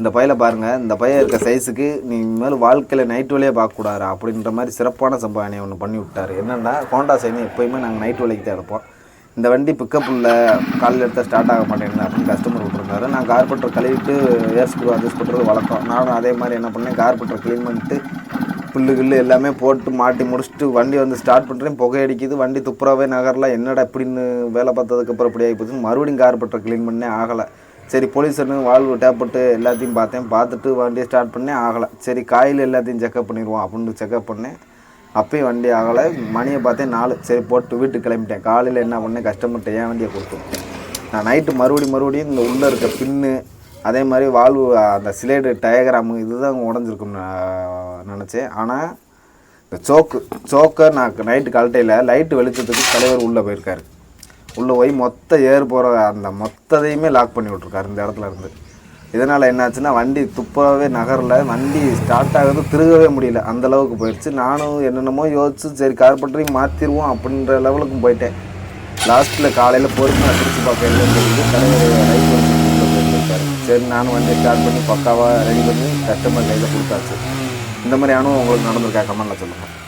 இந்த பையில பாருங்கள் இந்த பையன் இருக்க சைஸுக்கு நீ மேல் வாழ்க்கையில் நைட் வேலையே பார்க்கக்கூடாது அப்படின்ற மாதிரி சிறப்பான சம்பாவனை ஒன்று பண்ணி விட்டார். என்னென்னா ஹோண்டா சைன் எப்போயுமே நாங்கள் நைட் வேலைக்கு தான் எடுப்போம். இந்த வண்டி பிக்கப் இல்லை காலையில் எடுத்தால் ஸ்டார்ட் ஆக மாட்டேங்குது அப்படின்னு கஸ்டமர் விட்டுருந்தாரு நான் கார்பெட்டர் கழுவிட்டு ஏர் ஸ்க்ரூ அட்ஜஸ்ட் பண்ணுறது வழக்கம். நானும் அதே மாதிரி என்ன பண்ணேன் கார்பெட்டர் க்ளீன் பண்ணிட்டு புல்லு கில்லு எல்லாமே போட்டு மாட்டி முடிச்சுட்டு வண்டி வந்து ஸ்டார்ட் பண்ணுறேன் புகை அடிக்குது. வண்டி துப்புரவே நகரில். என்னடா இப்படின்னு வேலை பார்த்ததுக்கப்புறம் இப்படி ஆகி போச்சுன்னு மறுபடியும் கார்பெட்டர் க்ளீன் பண்ணே ஆகலை. சரி போலீஸ்னு வால்வு டேப்பட்டு எல்லாத்தையும் பார்த்தேன். பார்த்துட்டு வண்டியை ஸ்டார்ட் பண்ணேன் ஆகலை. சரி காயில் எல்லாத்தையும் செக்அப் பண்ணிடுவோம் அப்படின்னு செக்அப் பண்ணேன். அப்பயும் வண்டி ஆகலை. மணியை பார்த்தேன் நாலு. சரி போட்டு வீட்டுக்கு கிளம்பிட்டேன். காலையில் என்ன பண்ணேன்? கஸ்டமர்கிட்ட ஏன் வண்டியை கொடுத்தோம் நான் நைட்டு மறுபடியும் மறுபடியும் இந்த உள்ளே இருக்க பின்னு அதே மாதிரி வால்வு அந்த சிலேடு டயக்ராமு இதுதான் உடஞ்சிருக்கும்னு நான் நினச்சேன். ஆனால் இந்த சோக்கு சோக்கை நான் நைட்டு கழட்டையில் லைட்டு வெளிச்சத்துக்கு தலைவர் உள்ளே போயிருக்காரு. உள்ளே போய் மொத்த ஏர் போகிற அந்த மொத்ததையுமே லாக் பண்ணி விட்ருக்காரு இந்த இடத்துல இருந்து இதனால் என்னாச்சுன்னா வண்டி துப்பாவே நகரில் வண்டி ஸ்டார்ட் ஆகுது திருகவே முடியல அந்த அளவுக்கு போயிடுச்சு நானும் என்னென்னமோ யோசிச்சு சரி கார்பெட்டரையும் மாற்றிடுவோம் அப்படின்ற லெவலுக்கும் போயிட்டேன் லாஸ்ட்டில் காலையில் பொறுமையாக திருச்சி பார்க்க சரி நானும் வண்டி ஸ்டார்ட் பண்ணி பக்காவாக ரெடி பண்ணி கஸ்டமர் கையில் கொடுத்தாச்சு இந்த மாதிரி அனுபவம் உங்களுக்கு நடந்திருக்கா கமெண்ட்டில் சொல்லுங்கள்